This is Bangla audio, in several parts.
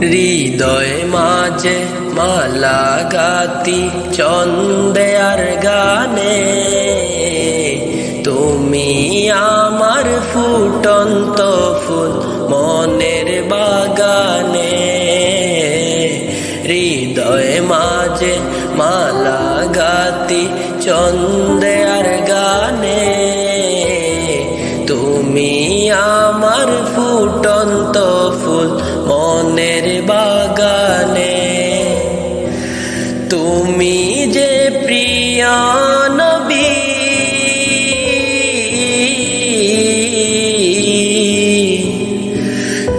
হৃদয় মাঝে মালা গাতি চন্দে আর গানে। তুমি আমার ফুটন্ত ফুল মনের বাগানে। হৃদয় মাঝে মালা গাতি চন্দে আর গানে। তুমি আমার ফুটন্ত ফুল মনের তুমি যে প্রিয় নবী।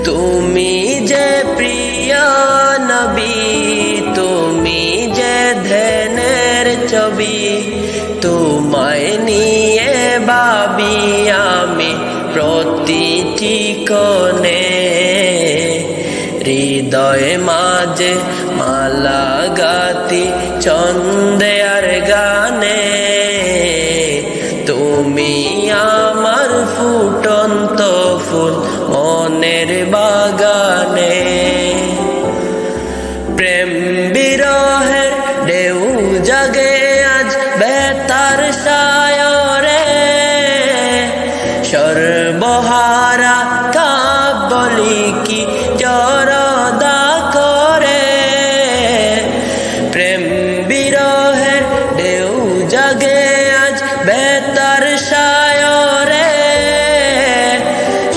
তুমি যে প্রিয় নবী, তুমি যে ধ্যানের ছবি, তোমায় নিয়ে বাবি আমি প্রতিটি কোণে। হৃদয় মাঝে মালা গাতি চন্দে আর গানে। তুমি আমার ফুটন্ত ফুল মনের বাগানে। প্রেম বিরহের ঢেউ জাগে আজ বেতার সায়রে। সর্বহারা কাবলি কি বেতার সায়রে,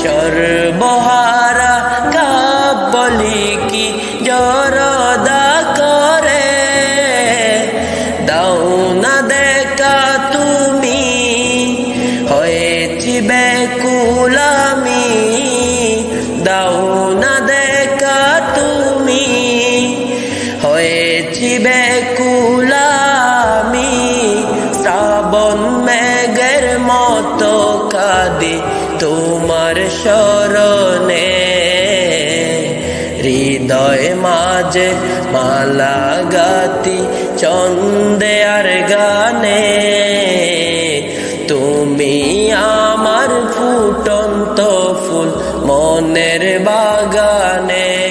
সর্বহারা কাবলি কি জরদা করে? দাও না দেখা তুমি হয়েছি বেকুলামি দাও না দেখা তুমি হয়েছি বেকুলামি শ্রাবণ মেঘের মতো কাঁদি তোমার স্মরণে হৃদয় মাঝে মালা গাতি চন্দে আর গানে। তুমি আমার ফুটন্ত ফুল মনের বাগানে।